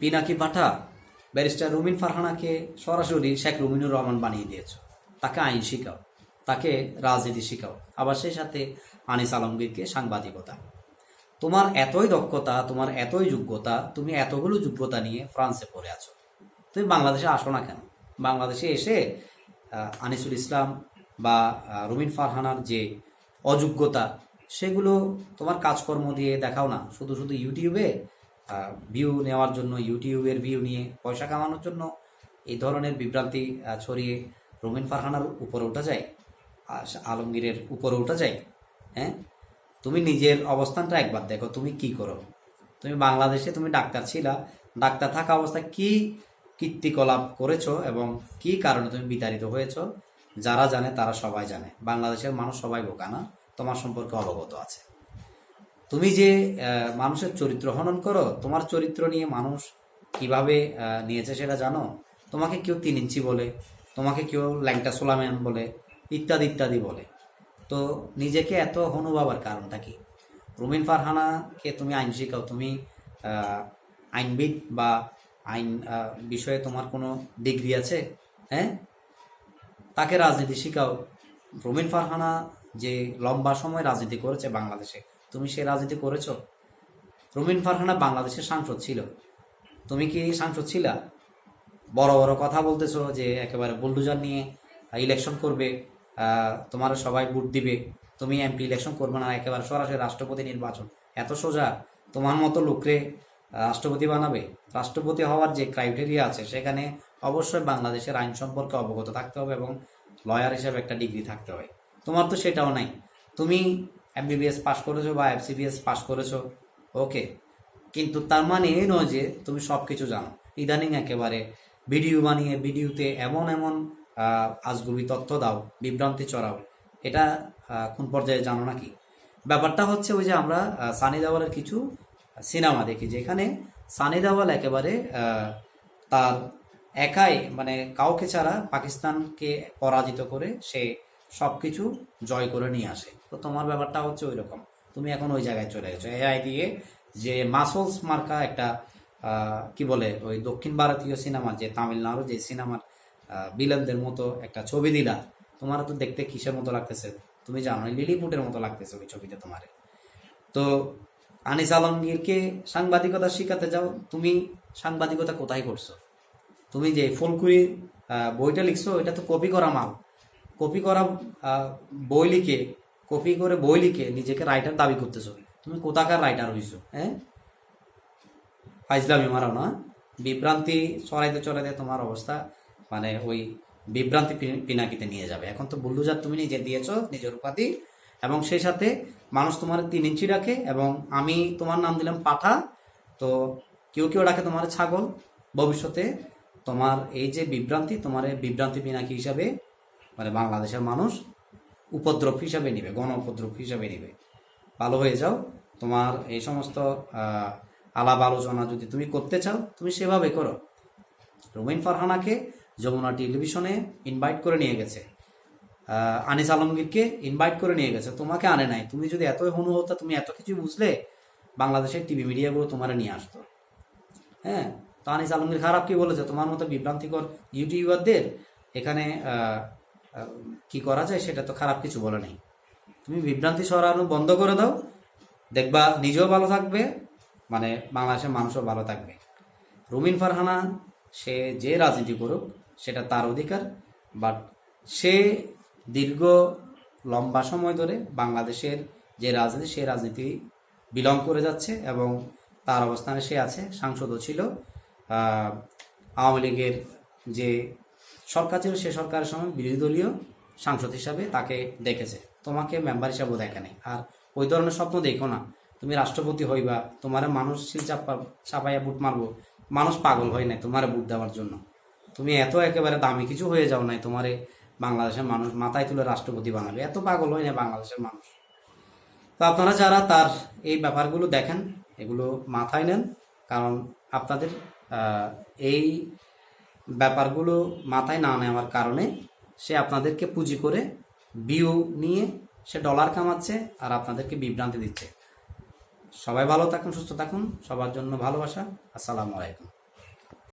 পিনাকি পাঠা, ব্যারিস্টার রুমিন ফারহানাকে সরাসরি শেখ রুমিনুর রহমান বানিয়ে দিয়েছ। তাকে আইন শিখাও, তাকে রাজনীতি শিখাও, আবার সেই সাথে আনিস আলমগীরকে সাংবাদিকতা। তোমার এতই দক্ষতা, তোমার এতই যোগ্যতা, তুমি এতগুলো যোগ্যতা নিয়ে ফ্রান্সে পড়ে আছো। তুমি বাংলাদেশে আসো না কেন? বাংলাদেশে এসে আনিসুল ইসলাম বা রুমিন ফারহানার যে অযোগ্যতা, সেগুলো তোমার কাজকর্ম দিয়ে দেখাও না। শুধু শুধু ইউটিউবে ভিউ নেওয়ার জন্য ইউটিউবের ভিউ নিয়ে, পয়সা কামানোর জন্য এই ধরনের বিভ্রান্তি ছড়িয়ে রুমিন ফারহানার উপরে ওঠা যায় আলমগীরের উপরে ওঠা যায় হ্যাঁ? তুমি নিজের অবস্থানটা একবার দেখো, তুমি কি করো? তুমি বাংলাদেশে তুমি ডাক্তার ছিলা, ডাক্তার থাকা অবস্থায় কি কীর্তিকলাপ করেছ এবং কি কারণে তুমি বিতাড়িত হয়েছো? যারা জানে, তারা সবাই জানে। বাংলাদেশের মানুষ সবাই বোকা না, তোমার সম্পর্কে অবগত আছে। তুমি যে মানুষের চরিত্র হনন করো, তোমার চরিত্র নিয়ে মানুষ কীভাবে নিয়েছে সেটা জানো? তোমাকে কেউ তিন ইঞ্চি বলে, তোমাকে কেউ ল্যাংটা সোলাম্যান বলে, ইত্যাদি ইত্যাদি বলে। তো নিজেকে এত হনুভাবার কারণটা কি? রুমিন ফারহানাকে তুমি আইন শিখাও, তুমি আইনবিদ বা আইন বিষয়ে তোমার কোনো ডিগ্রি আছে? হ্যাঁ? তাকে রাজনীতি শিখাও। রুমিন ফারহানা যে লম্বা সময় রাজনীতি করেছে বাংলাদেশে তুমি সে রাজনীতি করেছ? রুমিন ফারহানা বাংলাদেশের সাংসদ ছিল। তুমি কি সাংসদ ছিলা? বড় বড় কথা বলতেছো যে একেবারে বুলডুজার নিয়ে ইলেকশন করবে তোমার সবাই ভোট দিবে। তুমি এমপি ইলেকশন করবে না, একেবারে সরাসরি রাষ্ট্রপতি নির্বাচন। এত সোজা? তোমার মতো লোকরে রাষ্ট্রপতি বানাবে? রাষ্ট্রপতি হওয়ার যে ক্রাইটেরিয়া আছে, সেখানে অবশ্যই বাংলাদেশের আইন সম্পর্কে অবগত থাকতে হবে এবং লয়ার হিসেবে একটা ডিগ্রি থাকতে হবে। তোমার তো সেটাও নাই। তুমি এমবিবিএস পাশ করেছ বা এফসিবিএস পাশ করেছ? ওকে কিন্তু তার মানে এই নয় যে তুমি সব কিছু জানো। ইদানিং একেবারে ভিডিও বানিয়ে, ভিডিওতে এমন এমন আজগুবি তথ্য দাও, বিভ্রান্তি চড়াও। এটা কোন পর্যায়ে জানো নাকি? ব্যাপারটা হচ্ছে ওই যে আমরা সানি দেওয়ালের কিছু সিনেমা দেখি, যেখানে সানি দেওয়াল একেবারে তার একাই মানে কাউকে ছাড়া পাকিস্তানকে পরাজিত করে সে সবকিছু জয় করে নিয়ে আসে। তো তোমার ব্যাপারটা হচ্ছে ওই রকম তুমি এখন ওই জায়গায় চলে গেছো। এআই দিয়ে যে মাসলস মার্কা একটা কি বলে, ওই দক্ষিণ ভারতীয় সিনেমা যে তামিলনাড়ু যে সিনেমার বিলানদের মতো একটা ছবি দিলা, তোমার তো দেখতে কিসের মতো লাগতেছে? তুমি জানো লিলিপুটের মতো লাগতেছে ওই ছবিতে তোমার। তো আনিস আলমগীরকে সাংবাদিকতা শিখাতে যাও। তুমি সাংবাদিকতা কোথায় করছ? তুমি যে ফুলকুড়ি বইটা লিখছো এটা তো কপি করা মাল। কপি করা বই লিখে, কপি করে বই লিখে নিজেকে রাইটার দাবি করতেছো। তুমি কোথাকার রাইটার হইছো হ্যাঁ? ফাইজলামি মারাও না বিভ্রান্তি চড়াইতে চড়াইতে তোমার অবস্থা মানে ওই বিভ্রান্তি পিনাকিতে নিয়ে যাবে। এখন তো বুল্ডুজার তুমি নিজে দিয়েছ, নিজের উপাধি, এবং সেই সাথে মানুষ তোমার তিন ইঞ্চি রাখে এবং আমি তোমার নাম দিলাম পাঠা, তো কেউ কেউ ডাকে তোমার ছাগল। ভবিষ্যতে তোমার এই যে বিভ্রান্তি, তোমার বিভ্রান্তি পিনাকি হিসাবে মানে বাংলাদেশের মানুষ উপদ্রব হিসাবে নিবে, গণ উপদ্রব হিসাবে নিবে। ভালো হয়ে যাও, তোমার এই সমস্ত আলাপ আলোচনা যদি তুমি করতে চাও, তুমি সেভাবে করো। রুমিন ফারহানাকে যমুনা টেলিভিশনে ইনভাইট করে নিয়ে গেছে। আনিস আলমগীরকে ইনভাইট করে নিয়ে গেছে। তোমাকে আনে নাই। তুমি যদি এতই হনু হতো, তুমি এত কিছু বুঝলে, বাংলাদেশের টিভি মিডিয়াগুলো তোমার নিয়ে আসতো। হ্যাঁ তো আনিস আলমগীর খারাপ কি বলেছে? তোমার মতো বিভ্রান্তিকর ইউটিউবারদের এখানে কি করা যায় সেটা তো খারাপ কিছু বলে নেই। তুমি বিভ্রান্তি সরানো বন্ধ করে দাও, দেখবা নিজেও ভালো থাকবে মানে বাংলাদেশের মানুষও ভালো থাকবে। রুমিন ফারহানা, সে যে রাজনীতি করুক, সেটা তার অধিকার বাট সে দীর্ঘ, লম্বা সময় ধরে বাংলাদেশের যে রাজনীতি, সেই রাজনীতি বিলং করে যাচ্ছে এবং তার অবস্থানে সে আছে, সাংসদও ছিল। আওয়ামী লীগের যে সরকার ছিল, সে সরকারের সময় বিরোধী দলীয় সাংসদ হিসাবে তাকে দেখেছে। তোমাকে মেম্বার হিসাবেও দেখে নেই। আর ওই ধরনের স্বপ্ন দেখো না। তুমি রাষ্ট্রপতি হইবা, তোমার মানুষ চাপা, চাপাইয়া বুট মারবো। মানুষ পাগল হয় নাই তোমার বুট দেওয়ার জন্য। তুমি এত একেবারে দামি কিছু হয়ে যাও নাই তোমারে বাংলাদেশের মানুষ মাথায় তুলে রাষ্ট্রপতি বানাবে। এত পাগল হয় না বাংলাদেশের মানুষ। তো আপনারা যারা তার এই ব্যাপারগুলো দেখেন, এগুলো মাথায় নেন। কারণ আপনাদের এই ব্যাপারগুলো মাথায় না নেওয়ার কারণে সে আপনাদেরকে পুঁজি করে বিও নিয়ে সে ডলার কামাচ্ছে আর আপনাদেরকে বিভ্রান্তি দিচ্ছে। সবাই ভালো থাকুন, সুস্থ থাকুন, সবার জন্য ভালোবাসা। আসসালামু আলাইকুম।